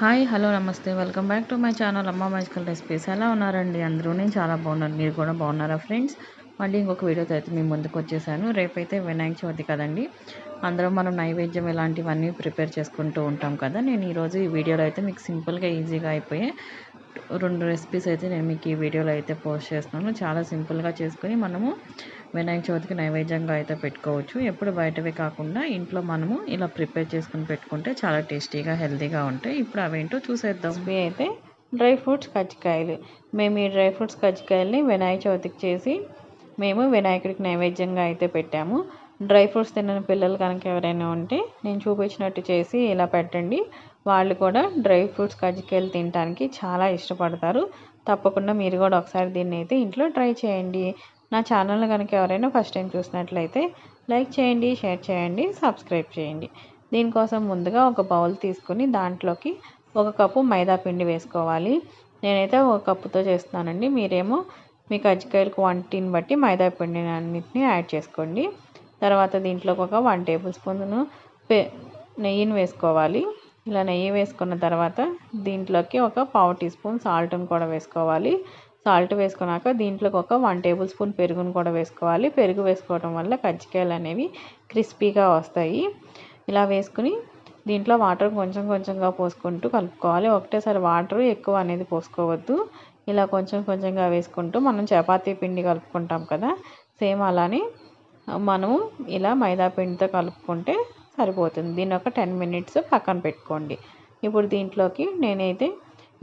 Hi hello నమస్తే. Welcome back to my channel Amma magical recipes. ఎలా ఉన్నారండి అందరూ? నేను చాలా బాగున్నాను. మీరు కూడా బాగున్నారా ఫ్రెండ్స్? మళ్ళీ ఇంకొక వీడియోతో అయితే మేము ముందుకు వచ్చేసాను. రేపైతే వినాయక చవితి కదండి. అందరం మనం నైవేద్యం ఇలాంటివన్నీ ప్రిపేర్ చేసుకుంటూ ఉంటాం కదా. నేను ఈరోజు ఈ వీడియోలో అయితే మీకు సింపుల్గా ఈజీగా అయిపోయే రెండు రెసిపీస్ అయితే నేను మీకు ఈ వీడియోలో అయితే పోస్ట్ చేస్తున్నాను. చాలా సింపుల్గా చేసుకుని మనము వినాయక చవితికి నైవేద్యంగా అయితే పెట్టుకోవచ్చు. ఎప్పుడు బయటవే కాకుండా ఇంట్లో మనము ఇలా ప్రిపేర్ చేసుకుని పెట్టుకుంటే చాలా టేస్టీగా హెల్తీగా ఉంటాయి. ఇప్పుడు అవేంటో చూసేద్దాం. ఇవి అయితే డ్రై ఫ్రూట్స్ కజ్జికాయలు. మేము ఈ డ్రై ఫ్రూట్స్ కజ్జికాయలని వినాయక చవితికి చేసి మేము వినాయకుడికి నైవేద్యంగా అయితే పెట్టాము. డ్రై ఫ్రూట్స్ తినని పిల్లలు కనుక ఎవరైనా ఉంటే నేను చూపించినట్టు చేసి ఇలా పెట్టండి. వాళ్ళు కూడా డ్రై ఫ్రూట్స్ కజ్జికాయలు తినడానికి చాలా ఇష్టపడతారు. తప్పకుండా మీరు కూడా ఒకసారి దీన్ని అయితే ఇంట్లో ట్రై చేయండి. నా ఛానల్ కనుక ఎవరైనా ఫస్ట్ టైం చూసినట్లయితే లైక్ చేయండి షేర్ చేయండి సబ్స్క్రైబ్ చేయండి. దీనికోసం ముందుగా ఒక బౌల్ తీసుకుని దాంట్లోకి ఒక కప్పు మైదా పిండి వేసుకోవాలి. నేనైతే ఒక కప్పుతో చేస్తున్నానండి. మీరేమో మీ కజ్జికాయలు క్వాంటిటీని బట్టి మైదా పిండిని అన్నింటినీ యాడ్ చేసుకోండి. తర్వాత దీంట్లోకి ఒక వన్ టేబుల్ స్పూన్ పె నెయ్యిని వేసుకోవాలి. ఇలా నెయ్యి వేసుకున్న తర్వాత దీంట్లోకి ఒక పావు టీ స్పూన్ సాల్ట్ని కూడా వేసుకోవాలి. సాల్ట్ వేసుకున్నాక దీంట్లోకి ఒక వన్ టేబుల్ స్పూన్ పెరుగును కూడా వేసుకోవాలి. పెరుగు వేసుకోవడం వల్ల కజ్జికాయలు అనేవి క్రిస్పీగా వస్తాయి. ఇలా వేసుకుని దీంట్లో వాటర్ కొంచెం కొంచెంగా పోసుకుంటూ కలుపుకోవాలి. ఒకటేసారి వాటర్ ఎక్కువ అనేది పోసుకోవద్దు. ఇలా కొంచెం కొంచెంగా వేసుకుంటూ మనం చపాతీ పిండి కలుపుకుంటాం కదా సేమ్ అలానే మనము ఇలా మైదా పిండితో కలుపుకుంటే సరిపోతుంది. దీని ఒక టెన్ మినిట్స్ పక్కన పెట్టుకోండి. ఇప్పుడు దీంట్లోకి నేనైతే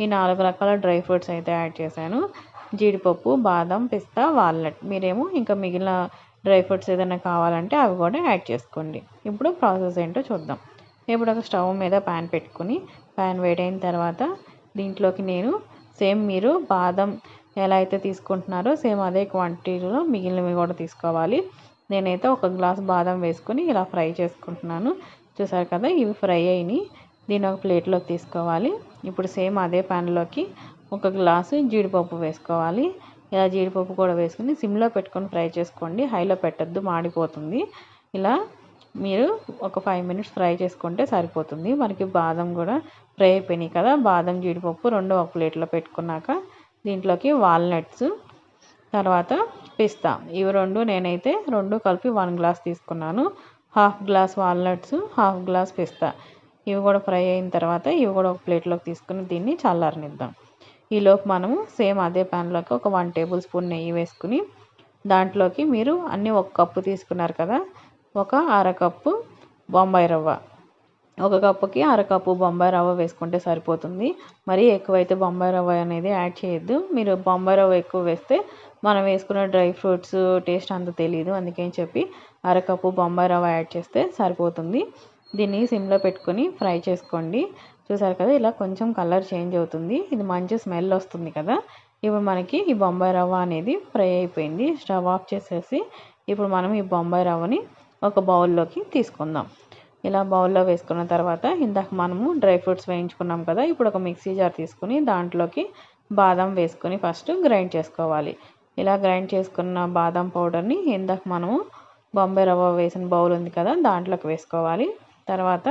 ఈ నాలుగు రకాల డ్రై ఫ్రూట్స్ అయితే యాడ్ చేశాను. జీడిపప్పు బాదం పిస్తా వాల్నట్. మీరేమో ఇంకా మిగిలిన డ్రై ఫ్రూట్స్ ఏదైనా కావాలంటే అవి కూడా యాడ్ చేసుకోండి. ఇప్పుడు ప్రాసెస్ ఏంటో చూద్దాం. ఇప్పుడు ఒక స్టవ్ మీద ప్యాన్ పెట్టుకుని ప్యాన్ వేడైన తర్వాత దీంట్లోకి నేను సేమ్ మీరు బాదం ఎలా అయితే తీసుకుంటున్నారో సేమ్ అదే క్వాంటిటీలో మిగిలినవి కూడా తీసుకోవాలి. నేనైతే ఒక గ్లాస్ బాదం వేసుకుని ఇలా ఫ్రై చేసుకుంటున్నాను. చూసారు కదా ఇవి ఫ్రై అయినాయి. దీన్ని ఒక ప్లేట్లోకి తీసుకోవాలి. ఇప్పుడు సేమ్ అదే ప్యాన్లోకి ఒక గ్లాసు జీడిపప్పు వేసుకోవాలి. ఇలా జీడిపప్పు కూడా వేసుకుని సిమ్లో పెట్టుకొని ఫ్రై చేసుకోండి. హైలో పెట్టద్దు మాడిపోతుంది. ఇలా మీరు ఒక ఫైవ్ మినిట్స్ ఫ్రై చేసుకుంటే సరిపోతుంది. మనకి బాదం కూడా ఫ్రై అయిపోయినాయి కదా బాదం జీడిపప్పు రెండు ఒక ప్లేట్లో పెట్టుకున్నాక దీంట్లోకి వాల్నట్స్ తర్వాత పిస్తా. ఇవి రెండు నేనైతే రెండు కలిపి వన్ గ్లాస్ తీసుకున్నాను. Half glass walnuts half glass పిస్తా. ఇవి కూడా ఫ్రై అయిన తర్వాత ఇవి కూడా ఒక ప్లేట్లోకి తీసుకుని దీన్ని చల్లారనిద్దాం. ఈలోపు మనము సేమ్ అదే ప్యాన్లోకి ఒక వన్ టేబుల్ స్పూన్ నెయ్యి వేసుకుని దాంట్లోకి మీరు అన్నీ ఒక కప్పు తీసుకున్నారు కదా ఒక అరకప్పు బొంబాయి రవ్వ. ఒక కప్పుకి అరకప్పు బొంబాయి రవ్వ వేసుకుంటే సరిపోతుంది. మరీ ఎక్కువైతే బొంబాయి రవ్వ అనేది యాడ్ చేయొద్దు. మీరు బొంబాయి రవ్వ ఎక్కువ వేస్తే మనం వేసుకున్న డ్రై ఫ్రూట్స్ టేస్ట్ అంత తెలియదు అందుకని చెప్పి అరకప్పు బొంబాయి రవ్వ యాడ్ చేస్తే సరిపోతుంది. దీన్ని సిమ్లో పెట్టుకొని ఫ్రై చేసుకోండి. చూసారు కదా ఇలా కొంచెం కలర్ చేంజ్ అవుతుంది. ఇది మంచి స్మెల్ వస్తుంది కదా. ఇప్పుడు మనకి ఈ బొంబాయి రవ్వ అనేది ఫ్రై అయిపోయింది. స్టవ్ ఆఫ్ చేసేసి ఇప్పుడు మనం ఈ బొంబాయి రవ్వని ఒక బౌల్లోకి తీసుకుందాం. ఇలా బౌల్లో వేసుకున్న తర్వాత ఇందాక మనము డ్రై ఫ్రూట్స్ వేయించుకున్నాం కదా ఇప్పుడు ఒక మిక్సీ జార్ తీసుకుని దాంట్లోకి బాదం వేసుకుని ఫస్ట్ గ్రైండ్ చేసుకోవాలి. ఇలా గ్రైండ్ చేసుకున్న బాదం పౌడర్ని ఇందాక మనము బొంబాయి రవ్వ వేసిన బౌల్ ఉంది కదా దాంట్లోకి వేసుకోవాలి. తర్వాత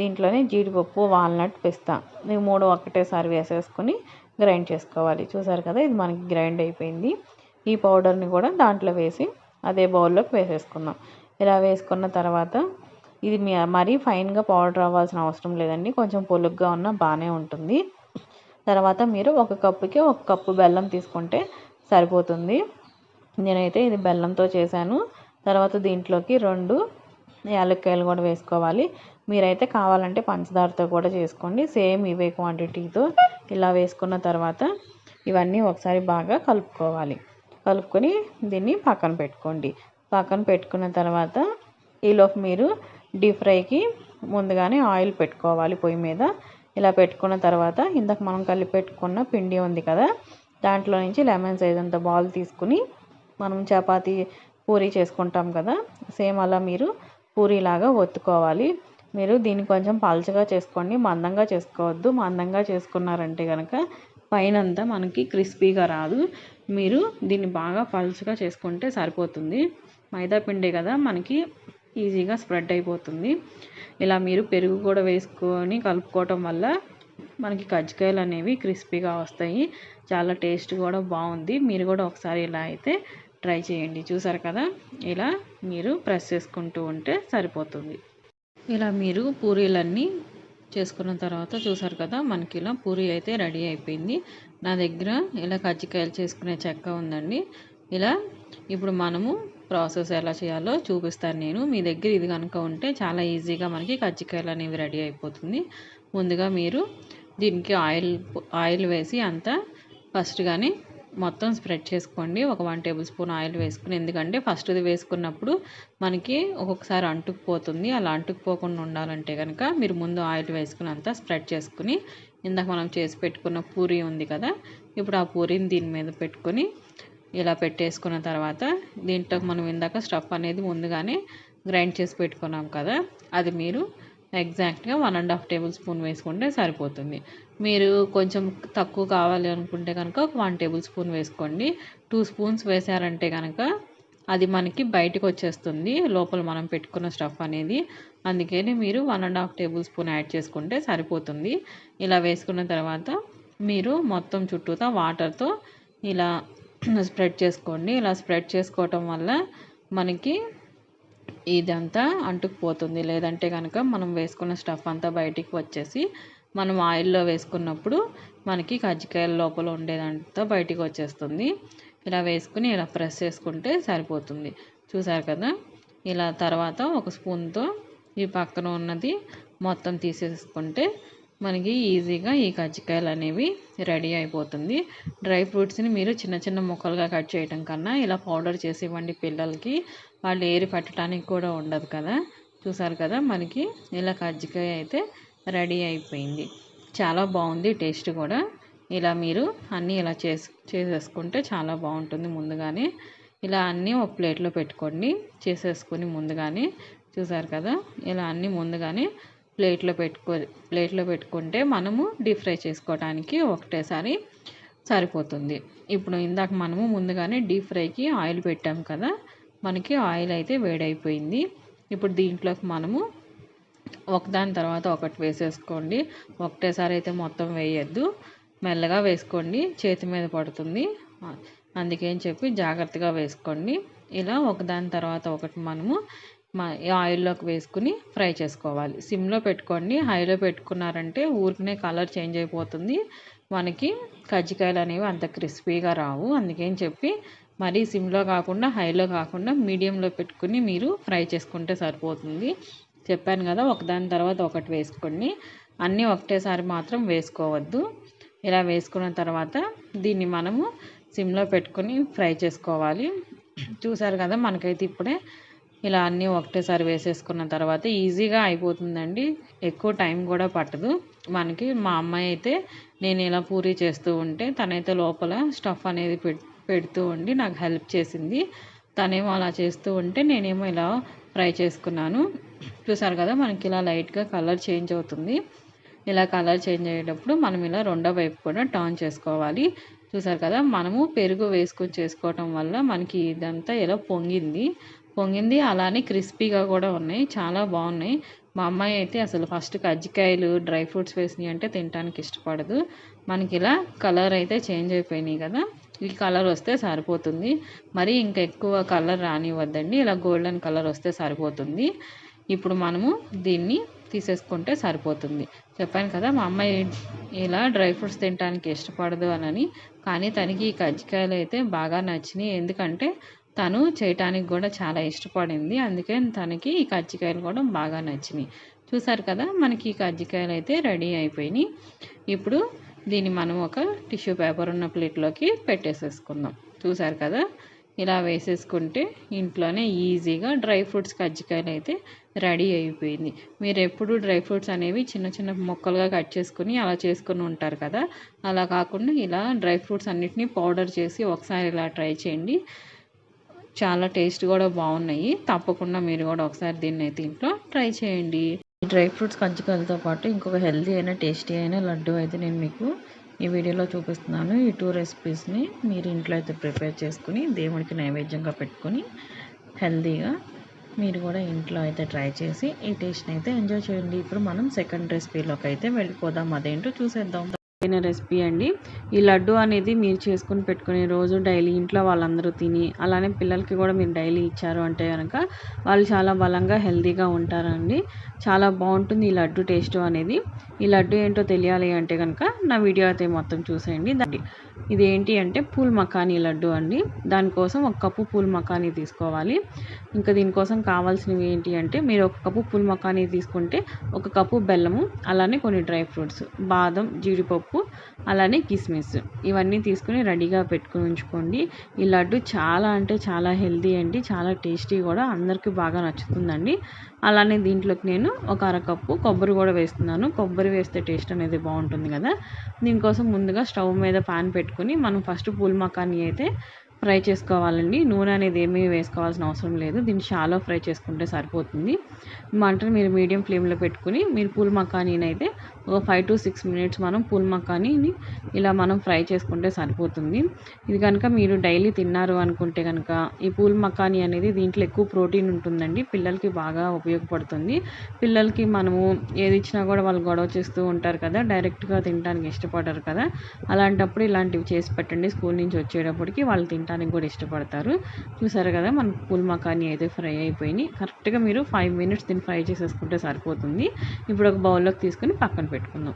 దీంట్లోనే జీడిపప్పు వాల్నట్ పిస్తా ఇవి మూడు ఒకటేసారి వేసేసుకొని గ్రైండ్ చేసుకోవాలి. చూసారు కదా ఇది మనకి గ్రైండ్ అయిపోయింది. ఈ పౌడర్ని కూడా దాంట్లో వేసి అదే బౌల్లోకి వేసేసుకుందాం. ఇలా వేసుకున్న తర్వాత ఇది మరీ ఫైన్గా పౌడర్ అవ్వాల్సిన అవసరం లేదండి. కొంచెం పొలుగ్గా ఉన్న బాగానే ఉంటుంది. తర్వాత మీరు ఒక కప్పుకి ఒక కప్పు బెల్లం తీసుకుంటే సరిపోతుంది. నేనైతే ఇది బెల్లంతో చేశాను. తర్వాత దీంట్లోకి రెండు యాలక్కాయలు కూడా వేసుకోవాలి. మీరైతే కావాలంటే పంచదారతో కూడా చేసుకోండి. సేమ్ ఇవే క్వాంటిటీతో ఇలా వేసుకున్న తర్వాత ఇవన్నీ ఒకసారి బాగా కలుపుకోవాలి. కలుపుకొని దీన్ని పక్కన పెట్టుకోండి. పక్కన పెట్టుకున్న తర్వాత ఈలోపు మీరు డీప్ ఫ్రైకి ముందుగానే ఆయిల్ పెట్టుకోవాలి పొయ్యి మీద. ఇలా పెట్టుకున్న తర్వాత ఇందాక మనం కలిపి పెట్టుకున్న పిండి ఉంది కదా దాంట్లో నుంచి లెమన్ సైజ్ అంత బాల్ తీసుకుని మనం చపాతీ పూరీ చేసుకుంటాం కదా సేమ్ అలా మీరు పూరీలాగా ఒత్తుకోవాలి. మీరు దీన్ని కొంచెం పలచగా చేసుకోండి మందంగా చేసుకోవద్దు. మందంగా చేసుకున్నారంటే కనుక పైనంతా మనకి క్రిస్పీగా రాదు. మీరు దీన్ని బాగా పలుచగా చేసుకుంటే సరిపోతుంది. మైదా పిండి కదా మనకి ఈజీగా స్ప్రెడ్ అయిపోతుంది. ఇలా మీరు పెరుగు కూడా వేసుకొని కలుపుకోవటం వల్ల మనకి కజ్జికాయలు అనేవి క్రిస్పీగా వస్తాయి. చాలా టేస్ట్ కూడా బాగుంది. మీరు కూడా ఒకసారి ఇలా అయితే ట్రై చేయండి. చూసారు కదా? ఇలా మీరు ప్రెస్ చేసుకుంటూ ఉంటే సరిపోతుంది. ఇలా మీరు పూరీలన్నీ చేసుకున్న తర్వాత చూసారు కదా? మనకి ఇలా పూరి అయితే రెడీ అయిపోయింది. నా దగ్గర ఇలా కజ్జికాయలు చేసుకునే చెక్క ఉందండి. ఇలా ఇప్పుడు మనము ప్రాసెస్ ఎలా చేయాలో చూపిస్తాను నేను. మీ దగ్గర ఇది కనుక ఉంటే చాలా ఈజీగా మనకి కజ్జికాయలు అనేవి రెడీ అయిపోతుంది. ముందుగా మీరు దీనికి ఆయిల్ ఆయిల్ వేసి అంతా ఫస్ట్ కానీ మొత్తం స్ప్రెడ్ చేసుకోండి. ఒక వన్ టేబుల్ స్పూన్ ఆయిల్ వేసుకుని ఎందుకంటే ఫస్ట్ది వేసుకున్నప్పుడు మనకి ఒక్కొక్కసారి అంటుకుపోతుంది. అలా అంటుకుపోకుండా ఉండాలంటే కనుక మీరు ముందు ఆయిల్ వేసుకుని అంతా స్ప్రెడ్ చేసుకుని ఇందాక మనం చేసి పెట్టుకున్న పూరి ఉంది కదా ఇప్పుడు ఆ పూరిని దీని మీద పెట్టుకొని ఇలా పెట్టేసుకున్న తర్వాత దీంట్లో మనం ఇందాక స్టఫ్ అనేది ముందుగానే గ్రైండ్ చేసి పెట్టుకున్నాం కదా అది మీరు ఎగ్జాక్ట్గా one and half tablespoon వేసుకుంటే సరిపోతుంది. మీరు కొంచెం తక్కువ కావాలి అనుకుంటే కనుక ఒక వన్ టేబుల్ స్పూన్ వేసుకోండి. టూ స్పూన్స్ వేసారంటే కనుక అది మనకి బయటకు వచ్చేస్తుంది లోపల మనం పెట్టుకున్న స్టఫ్ అనేది. అందుకని మీరు one and half tablespoon add చేసుకుంటే సరిపోతుంది. ఇలా వేసుకున్న తర్వాత మీరు మొత్తం చుట్టూతా వాటర్తో ఇలా స్ప్రెడ్ చేసుకోండి. ఇలా స్ప్రెడ్ చేసుకోవటం వల్ల మనకి ఇదంతా అంటుకుపోతుంది. లేదంటే కనుక మనం వేసుకున్న స్టఫ్ అంతా బయటికి వచ్చేసి మనం ఆయిల్లో వేసుకున్నప్పుడు మనకి కజ్జికాయల లోపల ఉండేదంతా బయటికి వచ్చేస్తుంది. ఇలా వేసుకుని ఇలా ప్రెస్ చేసుకుంటే సరిపోతుంది. చూసారు కదా? ఇలా తర్వాత ఒక స్పూన్తో ఈ పక్కన ఉన్నది మొత్తం తీసేసుకుంటే మనకి ఈజీగా ఈ కజ్జికాయలు అనేవి రెడీ అయిపోతుంది. డ్రై ఫ్రూట్స్ని మీరు చిన్న చిన్న ముక్కలుగా కట్ చేయడం కన్నా ఇలా పౌడర్ చేసి ఇవ్వండి పిల్లలకి. వాళ్ళు ఏరి పెట్టడానికి కూడా ఉండదు కదా. చూసారు కదా మనకి ఇలా కజ్జికాయ అయితే రెడీ అయిపోయింది. చాలా బాగుంది టేస్ట్ కూడా. ఇలా మీరు అన్నీ ఇలా చేసి చేసేసుకుంటే చాలా బాగుంటుంది ముందుగానే. ఇలా అన్నీ ఒక ప్లేట్లో పెట్టుకోండి. చేసేసుకొని ముందుగానే. చూసారు కదా? ఇలా అన్నీ ముందుగానే ప్లేట్లో పెట్టుకో ప్లేట్లో పెట్టుకుంటే మనము డీప్ ఫ్రై చేసుకోవడానికి ఒకటేసారి సరిపోతుంది. ఇప్పుడు ఇందాక మనము ముందుగానే డీప్ ఫ్రైకి ఆయిల్ పెట్టాం కదా మనకి ఆయిల్ అయితే వేడైపోయింది. ఇప్పుడు దీంట్లోకి మనము ఒకదాని తర్వాత ఒకటి వేసేసుకోండి. ఒకటేసారి అయితే మొత్తం వేయద్దు. మెల్లగా వేసుకోండి. చేతి మీద పడుతుంది. అందుకని చెప్పి జాగ్రత్తగా వేసుకోండి. ఇలా ఒకదాని తర్వాత ఒకటి మనము ఆయిల్లోకి వేసుకుని ఫ్రై చేసుకోవాలి. సిమ్లో పెట్టుకోండి. హైలో పెట్టుకున్నారంటే ఊరికనే కలర్ చేంజ్ అయిపోతుంది. మనకి కజ్జికాయలు అనేవి అంత క్రిస్పీగా రావు. అందుకని చెప్పి మరీ సిమ్లో కాకుండా హైలో కాకుండా మీడియంలో పెట్టుకుని మీరు ఫ్రై చేసుకుంటే సరిపోతుంది. చెప్పాను కదా ఒకదాని తర్వాత ఒకటి వేసుకోండి. అన్నీ ఒకటేసారి మాత్రం వేసుకోవద్దు. ఇలా వేసుకున్న తర్వాత దీన్ని మనము సిమ్లో పెట్టుకొని ఫ్రై చేసుకోవాలి. చూసారు కదా మనకైతే ఇప్పుడే ఇలా అన్నీ ఒకటేసారి వేసేసుకున్న తర్వాత ఈజీగా అయిపోతుందండి. ఎక్కువ టైం కూడా పట్టదు. మనకి మా అమ్మాయి అయితే నేను ఇలా పూరీ చేస్తూ ఉంటే తనైతే లోపల స్టఫ్ అనేది పెడుతూ ఉండి నాకు హెల్ప్ చేసింది. తనేమో అలా చేస్తూ ఉంటే నేనేమో ఇలా ఫ్రై చేసుకున్నాను. చూసారు కదా మనకి ఇలా లైట్గా కలర్ చేంజ్ అవుతుంది. ఇలా కలర్ చేంజ్ అయ్యేటప్పుడు మనం ఇలా రెండో వైపు కూడా టర్న్ చేసుకోవాలి. చూసారు కదా మనము పెరుగు వేసుకొని చేసుకోవటం వల్ల మనకి ఇదంతా ఇలా పొంగింది. పొంగింది. అలానే క్రిస్పీగా కూడా ఉన్నాయి. చాలా బాగున్నాయి. మా అమ్మాయి అయితే అసలు ఫస్ట్ కజ్జికాయలు డ్రై ఫ్రూట్స్ వేసినాయి అంటే తినడానికి ఇష్టపడదు. మనకి ఇలా కలర్ అయితే చేంజ్ అయిపోయినాయి కదా. ఈ కలర్ వస్తే సరిపోతుంది. మరి ఇంకా ఎక్కువ కలర్ రానివ్వద్దండి. ఇలా గోల్డెన్ కలర్ వస్తే సరిపోతుంది. ఇప్పుడు మనము దీన్ని తీసేసుకుంటే సరిపోతుంది. చెప్పాను కదా మా అమ్మాయి ఇలా డ్రై ఫ్రూట్స్ తినడానికి ఇష్టపడదు అని కానీ తనకి ఈ కజ్జికాయలు అయితే బాగా నచ్చినాయి. ఎందుకంటే తను చేయటానికి కూడా చాలా ఇష్టపడింది. అందుకే తనకి ఈ కజ్జికాయలు కూడా బాగా నచ్చినాయి. చూసారు కదా మనకి ఈ కజ్జికాయలు అయితే రెడీ అయిపోయినాయి. ఇప్పుడు దీన్ని మనం ఒక టిష్యూ పేపర్ ఉన్న ప్లేట్లోకి పెట్టేసేసుకుందాం. చూసారు కదా ఇలా వేసేసుకుంటే ఇంట్లోనే ఈజీగా డ్రై ఫ్రూట్స్ కజ్జికాయలు అయితే రెడీ అయిపోయింది. మీరు ఎప్పుడు డ్రై ఫ్రూట్స్ అనేవి చిన్న చిన్న ముక్కలుగా కట్ చేసుకుని అలా చేసుకుని ఉంటారు కదా అలా కాకుండా ఇలా డ్రై ఫ్రూట్స్ అన్నిటినీ పౌడర్ చేసి ఒకసారి ఇలా ట్రై చేయండి. చాలా టేస్ట్ కూడా బాగున్నాయి. తప్పకుండా మీరు కూడా ఒకసారి దీన్ని అయితే ఇంట్లో ట్రై చేయండి. డ్రై ఫ్రూట్స్ కంచికలతో పాటు ఇంకొక హెల్తీ అయిన టేస్టీ అయిన లడ్డు అయితే నేను మీకు ఈ వీడియోలో చూపిస్తున్నాను. ఈ టూ రెసిపీస్ని మీరు ఇంట్లో అయితే ప్రిపేర్ చేసుకుని దేవుడికి నైవేద్యంగా పెట్టుకొని హెల్తీగా మీరు కూడా ఇంట్లో అయితే ట్రై చేసి ఈ టేస్ట్ని అయితే ఎంజాయ్ చేయండి. ఇప్పుడు మనం సెకండ్ రెసిపీలోకి అయితే వెళ్ళిపోదాం. అదేంటో చూసేద్దాం. అయిన రెసిపీ అండి. ఈ లడ్డు అనేది మీరు చేసుకుని పెట్టుకుని రోజు డైలీ ఇంట్లో వాళ్ళందరూ తిని అలానే పిల్లలకి కూడా మీరు డైలీ ఇచ్చారు అంటే కనుక వాళ్ళు చాలా బలంగా హెల్తీగా ఉంటారండి. చాలా బాగుంటుంది ఈ లడ్డు టేస్ట్ అనేది. ఈ లడ్డు ఏంటో తెలియాలి అంటే కనుక నా వీడియో అయితే మొత్తం చూసేయండి. దాన్ని ఇది ఏంటి అంటే పూల్ మకానీ లడ్డు అండి. దానికోసం ఒక కప్పు పూల్ మకానీ తీసుకోవాలి. ఇంకా దీనికోసం కావాల్సినవి ఏంటి అంటే మీరు ఒక కప్పు పూల్ మకానీ తీసుకుంటే ఒక కప్పు బెల్లము అలానే కొన్ని డ్రై ఫ్రూట్స్ బాదం జీడిపప్పు అలానే కిస్మిస్. ఇవన్నీ తీసుకుని రెడీగా పెట్టుకుని ఉంచుకోండి. ఈ లడ్డు చాలా అంటే చాలా హెల్తీ అండి. చాలా టేస్టీ కూడా. అందరికీ బాగా నచ్చుతుందండి. అలానే దీంట్లోకి నేను ఒక అరకప్పు కొబ్బరి కూడా వేస్తున్నాను. కొబ్బరి వేస్తే టేస్ట్ అనేది బాగుంటుంది కదా. దీనికోసం ముందుగా స్టవ్ మీద పాన్ పెట్టుకుని మనం ఫస్ట్ పూల్ మకానీ అయితే ఫ్రై చేసుకోవాలండి. నూనె అనేది ఏమీ వేసుకోవాల్సిన అవసరం లేదు. దీన్ని షాలో ఫ్రై చేసుకుంటే సరిపోతుంది. మంటను మీరు మీడియం ఫ్లేమ్లో పెట్టుకుని మీరు పూల్ మకానీని అయితే ఒక ఫైవ్ టు సిక్స్ మినిట్స్ మనం పూల్ మకానీని ఇలా మనం ఫ్రై చేసుకుంటే సరిపోతుంది. ఇది కనుక మీరు డైలీ తిన్నారు అనుకుంటే కనుక ఈ పూల్ మకానీ అనేది దీంట్లో ఎక్కువ ప్రోటీన్ ఉంటుందండి. పిల్లలకి బాగా ఉపయోగపడుతుంది. పిల్లలకి మనము ఏది ఇచ్చినా కూడా వాళ్ళు గొడవ చేస్తూ ఉంటారు కదా డైరెక్ట్గా తినడానికి ఇష్టపడరు కదా. అలాంటప్పుడు ఇలాంటివి చేసి పెట్టండి. స్కూల్ నుంచి వచ్చేటప్పటికి వాళ్ళు తింటారు. తినడానికి కూడా ఇష్టపడతారు. చూసారు కదా మన పూల్ మకానీ అయితే ఫ్రై అయిపోయినాయి కరెక్ట్గా మీరు ఫైవ్ మినిట్స్ దీన్ని ఫ్రై చేసేసుకుంటే సరిపోతుంది. ఇప్పుడు ఒక బౌల్లోకి తీసుకుని పక్కన పెట్టుకుందాం.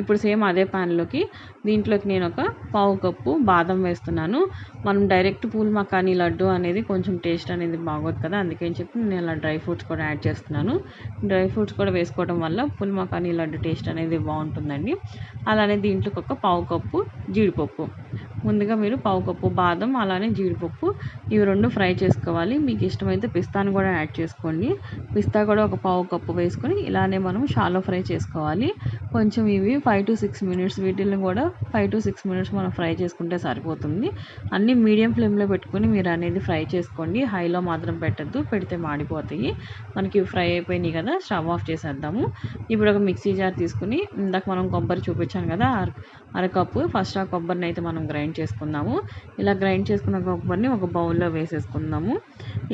ఇప్పుడు సేమ్ అదే ప్యాన్లోకి దీంట్లోకి నేను ఒక పావు కప్పు బాదం వేస్తున్నాను. మనం డైరెక్ట్ పూల్ మకానీ లడ్డు అనేది కొంచెం టేస్ట్ అనేది బాగోదు కదా అందుకని చెప్పి నేను ఇలా డ్రై ఫ్రూట్స్ కూడా యాడ్ చేస్తున్నాను. డ్రై ఫ్రూట్స్ కూడా వేసుకోవడం వల్ల పూల్ మకానీ లడ్డు టేస్ట్ అనేది బాగుంటుందండి. అలానే దీంట్లోకి ఒక పావు కప్పు జీడిపప్పు. ముందుగా మీరు పావు కప్పు బాదం అలానే జీడిపప్పు ఇవి రెండు ఫ్రై చేసుకోవాలి. మీకు ఇష్టమైతే పిస్తాను కూడా యాడ్ చేసుకోండి. పిస్తా కూడా ఒక పావు కప్పు వేసుకొని ఇలానే మనం షాలో ఫ్రై చేసుకోవాలి. కొంచెం ఇవి ఫైవ్ టు సిక్స్ మినిట్స్ వీటిని కూడా ఫైవ్ టు సిక్స్ మినిట్స్ మనం ఫ్రై చేసుకుంటే సరిపోతుంది. అన్నీ మీడియం ఫ్లేమ్లో పెట్టుకొని మీరు అనేది ఫ్రై చేసుకోండి. హైలో మాత్రం పెట్టద్దు పెడితే మాడిపోతాయి. మనకి ఫ్రై అయిపోయినాయి కదా స్టవ్ ఆఫ్ చేసేద్దాము. ఇప్పుడు ఒక మిక్సీ జార్ తీసుకుని ఇందాక మనం కొబ్బరి చూపించాను కదా అర అరకప్పు ఫస్ట్ ఆ కొబ్బరిని అయితే మనం గ్రైండ్ చేసుకుందాము. ఇలా గ్రైండ్ చేసుకున్న కొబ్బరిని ఒక బౌల్లో వేసేసుకుందాము.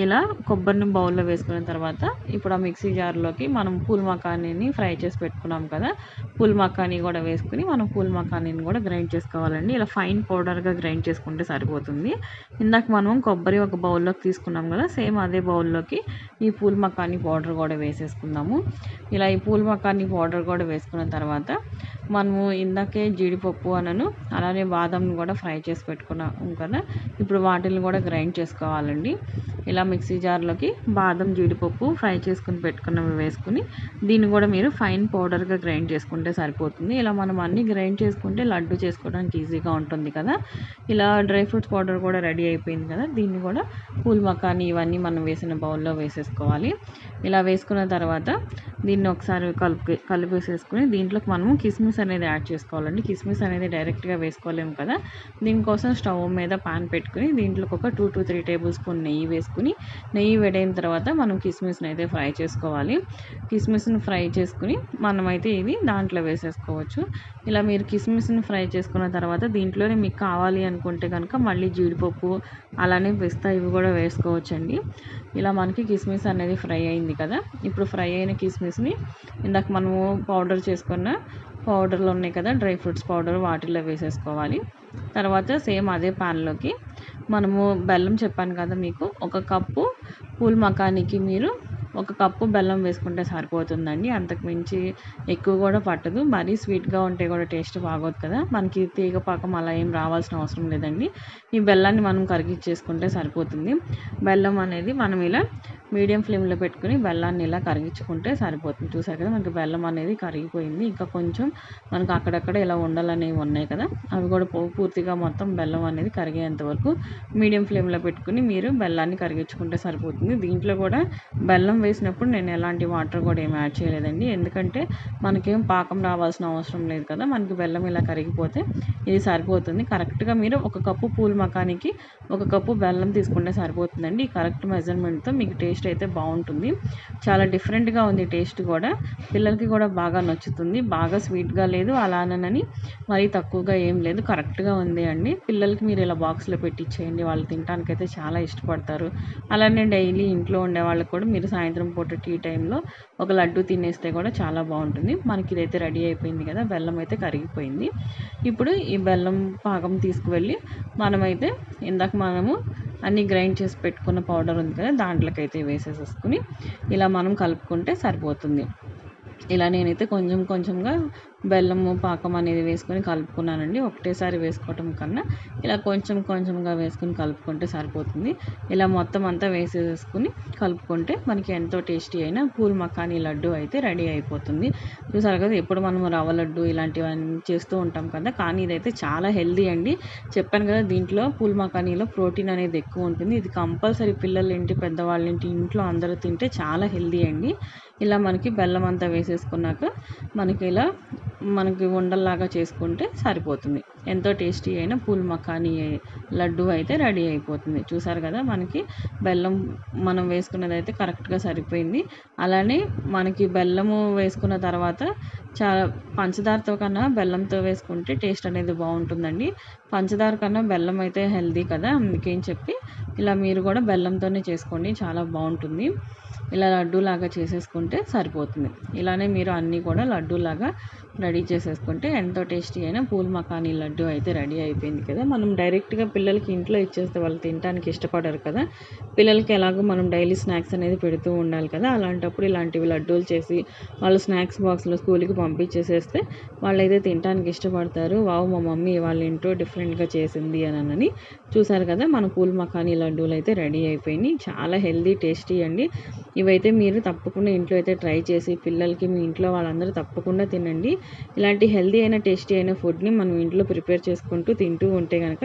ఇలా కొబ్బరిని బౌల్లో వేసుకున్న తర్వాత ఇప్పుడు ఆ మిక్సీ జార్లోకి మనం పూల్ మకానీని ఫ్రై చేసి పెట్టుకున్నాం కదా పూల్ మకానీ కూడా వేసుకుని మనం పూల్ మకానీని కూడా గ్రైండ్ చేసుకోవాలండి. ఇలా ఫైన్ పౌడర్గా గ్రైండ్ చేసుకుంటే సరిపోతుంది. ఇందాక మనం కొబ్బరి ఒక బౌల్లోకి తీసుకున్నాం కదా సేమ్ అదే బౌల్లోకి ఈ పూల్ మకానీ పౌడర్ కూడా వేసేసుకుందాము. ఇలా ఈ పూల్ మకానీ పౌడర్ కూడా వేసుకున్న తర్వాత మనము ఇందాకే జీడిపప్పు అనను అలానే బాదంని కూడా ఫ్రై చేసి పెట్టుకున్నాం కదా ఇప్పుడు వాటిని కూడా గ్రైండ్ చేసుకోవాలండి. ఇలా మిక్సీ జార్లోకి బాదం జీడిపప్పు ఫ్రై చేసుకుని పెట్టుకున్నవి వేసుకుని దీన్ని కూడా మీరు ఫైన్ పౌడర్గా గ్రైండ్ చేసుకుంటే సరిపోతుంది. ఇలా మనం అన్నీ గ్రైండ్ చేసుకుంటే లడ్డు చేసుకోవడానికి ఈజీగా ఉంటుంది కదా. ఇలా డ్రై ఫ్రూట్స్ పౌడర్ కూడా రెడీ అయిపోయింది కదా. దీన్ని కూడా పూల్ మకానీ ఇవన్నీ మనం వేసిన బౌల్లో వేసేసుకోవాలి. ఇలా వేసుకున్న తర్వాత దీన్ని ఒకసారి కలిపి కలిపేసేసుకుని దీంట్లోకి మనము కిస్మిస్ అనేది యాడ్ చేసుకోవాలండి. కిస్మిస్ అనేది డైరెక్ట్గా వేసుకోలేము కదా. దీనికోసం స్టవ్ మీద పాన్ పెట్టుకుని దీంట్లోకి ఒక two to three tablespoon నెయ్యి వేసుకుని నెయ్యి వేడైన తర్వాత మనం కిస్మిస్ని అయితే ఫ్రై చేసుకోవాలి. కిస్మిస్ని ఫ్రై చేసుకుని మనమైతే ఇది దాంట్లో వేసేసుకోవచ్చు. ఇలా మీరు కిస్మిస్ని ఫ్రై చేసుకున్న తర్వాత దీంట్లోనే మీకు కావాలి అనుకుంటే కనుక మళ్ళీ జీడిపప్పు అలానే పిస్తా ఇవి కూడా వేసుకోవచ్చండి. ఇలా మనకి కిస్మిస్ అనేది ఫ్రై అయింది కదా. ఇప్పుడు ఫ్రై అయిన కిస్మిస్ని ఇందాక మనము పౌడర్ చేసుకున్న పౌడర్లు ఉన్నాయి కదా డ్రై ఫ్రూట్స్ పౌడర్ వాటిల్లో వేసేసుకోవాలి. తర్వాత సేమ్ అదే పాన్లోకి మనము బెల్లం చెప్పాను కదా మీకు ఒక కప్పు పూల్ మకానికి మీరు ఒక కప్పు బెల్లం వేసుకుంటే సరిపోతుందండి. అంతకు మించి ఎక్కువ కూడా పట్టదు. మరీ స్వీట్గా ఉంటే కూడా టేస్ట్ బాగోదు కదా. మనకి తీగ పాకం అలా ఏం రావాల్సిన అవసరం లేదండి. ఈ బెల్లాన్ని మనం కరిగించేసుకుంటే సరిపోతుంది. బెల్లం అనేది మనం ఇలా మీడియం ఫ్లేమ్లో పెట్టుకుని బెల్లాన్ని ఇలా కరిగించుకుంటే సరిపోతుంది. చూసారు కదా మనకి బెల్లం అనేది కరిగిపోయింది. ఇంకా కొంచెం మనకు అక్కడక్కడ ఇలా ఉండలనేవి ఉన్నాయి కదా అవి కూడా పూర్తిగా మొత్తం బెల్లం అనేది కరిగేంత వరకు మీడియం ఫ్లేమ్లో పెట్టుకుని మీరు బెల్లాన్ని కరిగించుకుంటే సరిపోతుంది. దీంట్లో కూడా బెల్లం వేసినప్పుడు నేను ఎలాంటి వాటర్ కూడా ఏమి యాడ్ చేయలేదండి. ఎందుకంటే మనకేం పాకం రావాల్సిన అవసరం లేదు కదా మనకి బెల్లం ఇలా కరిగిపోతే ఇది సరిపోతుంది. కరెక్ట్గా మీరు ఒక కప్పు పూల్ మకానికి ఒక కప్పు బెల్లం తీసుకుంటే సరిపోతుందండి. కరెక్ట్ మెజర్మెంట్తో మీకు టేస్ట్ టేస్ట్ అయితే బాగుంటుంది. చాలా డిఫరెంట్గా ఉంది టేస్ట్ కూడా. పిల్లలకి కూడా బాగా నచ్చుతుంది. బాగా స్వీట్గా లేదు అలానని మరీ తక్కువగా ఏం లేదు. కరెక్ట్గా ఉంది అండి. పిల్లలకి మీరు ఇలా బాక్స్లో పెట్టించేయండి వాళ్ళు తినడానికైతే చాలా ఇష్టపడతారు. అలానే డైలీ ఇంట్లో ఉండే వాళ్ళకి కూడా మీరు సాయంత్రం పూట టీ టైంలో ఒక లడ్డు తినేస్తే కూడా చాలా బాగుంటుంది. మనకి ఇదైతే రెడీ అయిపోయింది కదా బెల్లం అయితే కరిగిపోయింది. ఇప్పుడు ఈ బెల్లం పాకం తీసుకువెళ్ళి మనమైతే ఇందాక మనము అన్నీ గ్రైండ్ చేసి పెట్టుకున్న పౌడర్ ఉంది కదా దాంట్లోకైతే వేసేసుకుని వేసేసేసుకుని ఇలా మనం కలుపుకుంటే సరిపోతుంది. ఇలా నేనైతే కొంచెం కొంచెంగా బెల్లము పాకం అనేది వేసుకొని కలుపుకున్నానండి. ఒకటేసారి వేసుకోవటం కన్నా ఇలా కొంచెం కొంచెంగా వేసుకుని కలుపుకుంటే సరిపోతుంది. ఇలా మొత్తం అంతా వేసేసుకుని కలుపుకుంటే మనకి ఎంతో టేస్టీ అయిన పూల్ మకానీ లడ్డు అయితే రెడీ అయిపోతుంది. చూసారు కదా ఎప్పుడు మనం రవ్వ లడ్డు ఇలాంటివన్నీ చేస్తూ ఉంటాం కదా కానీ ఇదైతే చాలా హెల్దీ అండి. చెప్పాను కదా దీంట్లో పూల్ మకానీలో ప్రోటీన్ అనేది ఎక్కువ ఉంటుంది. ఇది కంపల్సరీ పిల్లలు ఇంటి పెద్దవాళ్ళ ఇంట్లో అందరూ తింటే చాలా హెల్దీ అండి. ఇలా మనకి బెల్లం అంతా వేసేసుకున్నాక మనకి ఇలా మనకి ఉండల్లాగా చేసుకుంటే సరిపోతుంది. ఎంతో టేస్టీ అయిన పూల్ మకానీ లడ్డు అయితే రెడీ అయిపోతుంది. చూసారు కదా మనకి బెల్లం మనం వేసుకున్నది అయితే కరెక్ట్గా సరిపోయింది. అలానే మనకి బెల్లము వేసుకున్న తర్వాత చాలా పంచదారతో కన్నా బెల్లంతో వేసుకుంటే టేస్ట్ అనేది బాగుంటుందండి. పంచదార కన్నా బెల్లం అయితే హెల్దీ కదా అందుకేం చెప్పి ఇలా మీరు కూడా బెల్లంతోనే చేసుకోండి చాలా బాగుంటుంది. ఇలా లడ్డూలాగా చేసేసుకుంటే సరిపోతుంది. ఇలానే మీరు అన్నీ కూడా లడ్డూలాగా రెడీ చేసేసుకుంటే ఎంతో టేస్టీ అయిన పూల్ మకానీ లడ్డు అయితే రెడీ అయిపోయింది కదా. మనం డైరెక్ట్గా పిల్లలకి ఇంట్లో ఇచ్చేస్తే వాళ్ళు తినడానికి ఇష్టపడరు కదా. పిల్లలకి ఎలాగో మనం డైలీ స్నాక్స్ అనేది పెడుతూ ఉండాలి కదా. అలాంటప్పుడు ఇలాంటివి లడ్డూలు చేసి వాళ్ళు స్నాక్స్ బాక్స్లో స్కూల్కి పంపించేసేస్తే వాళ్ళైతే తినడానికి ఇష్టపడతారు. వావ్ మా మమ్మీ వాళ్ళ ఇంట్లో డిఫరెంట్గా చేసింది అని అని చూసారు కదా. మన పూల్ మకానీ లడ్డూలు అయితే రెడీ అయిపోయినాయి. చాలా హెల్దీ టేస్టీ అండి. ఇవైతే మీరు తప్పకుండా ఇంట్లో అయితే ట్రై చేసి పిల్లలకి మీ ఇంట్లో వాళ్ళందరూ తప్పకుండా తినండి. ఇలాంటి హెల్దీ అయిన టేస్టీ అయిన ఫుడ్ని మనం ఇంట్లో ప్రిపేర్ చేసుకుంటూ తింటూ ఉంటే కనుక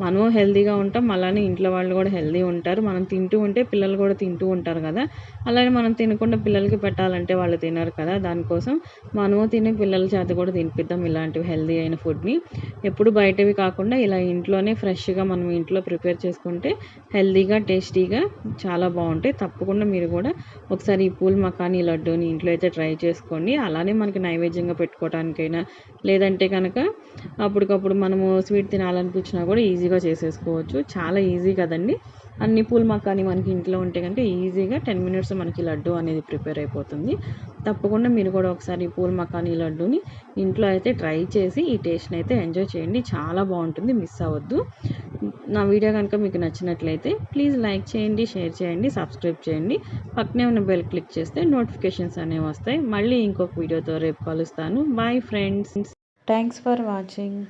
మనము హెల్దీగా ఉంటాం. అలానే ఇంట్లో వాళ్ళు కూడా హెల్దీ ఉంటారు. మనం తింటూ ఉంటే పిల్లలు కూడా తింటూ ఉంటారు కదా. అలానే మనం తినకుండా పిల్లలకి పెట్టాలంటే వాళ్ళు తినరు కదా. దానికోసం మనము తినే పిల్లల చేత కూడా తినిపిద్దాం ఇలాంటివి హెల్దీ అయిన ఫుడ్ని. ఎప్పుడు బయటవి కాకుండా ఇలా ఇంట్లోనే ఫ్రెష్గా మనం ఇంట్లో ప్రిపేర్ చేసుకుంటే హెల్దీగా టేస్టీగా చాలా బాగుంటాయి. తప్పకుండా మీరు కూడా ఒకసారి ఈ పూల్ మకానీ లడ్డూని ఇంట్లో అయితే ట్రై చేసుకోండి. అలానే మనకి నైవేద్యంగా పెట్టుకోవడానికైనా లేదంటే కనుక అప్పటికప్పుడు మనము స్వీట్ తినాలనిపించినా కూడా ఈజీగా చేసేసుకోవచ్చు. చాలా ఈజీ కదండి. అన్ని పూల్ మకానీ మనకి ఇంట్లో ఉంటే కనుక ఈజీగా టెన్ మినిట్స్ మనకి లడ్డు అనేది ప్రిపేర్ అయిపోతుంది. తప్పకుండా మీరు కూడా ఒకసారి పూల్ మకానీ లడ్డూని ఇంట్లో అయితే ట్రై చేసి ఈ టేస్ట్ని అయితే ఎంజాయ్ చేయండి. చాలా బాగుంటుంది మిస్ అవ్వద్దు. నా వీడియో కనుక మీకు నచ్చినట్లయితే ప్లీజ్ లైక్ చేయండి షేర్ చేయండి సబ్స్క్రైబ్ చేయండి. పక్కనే ఉన్న బెల్ క్లిక్ చేస్తే నోటిఫికేషన్స్ అనేవి వస్తాయి. మళ్ళీ ఇంకొక వీడియోతో రేపు కలుస్తాను. Bye friends thanks for watching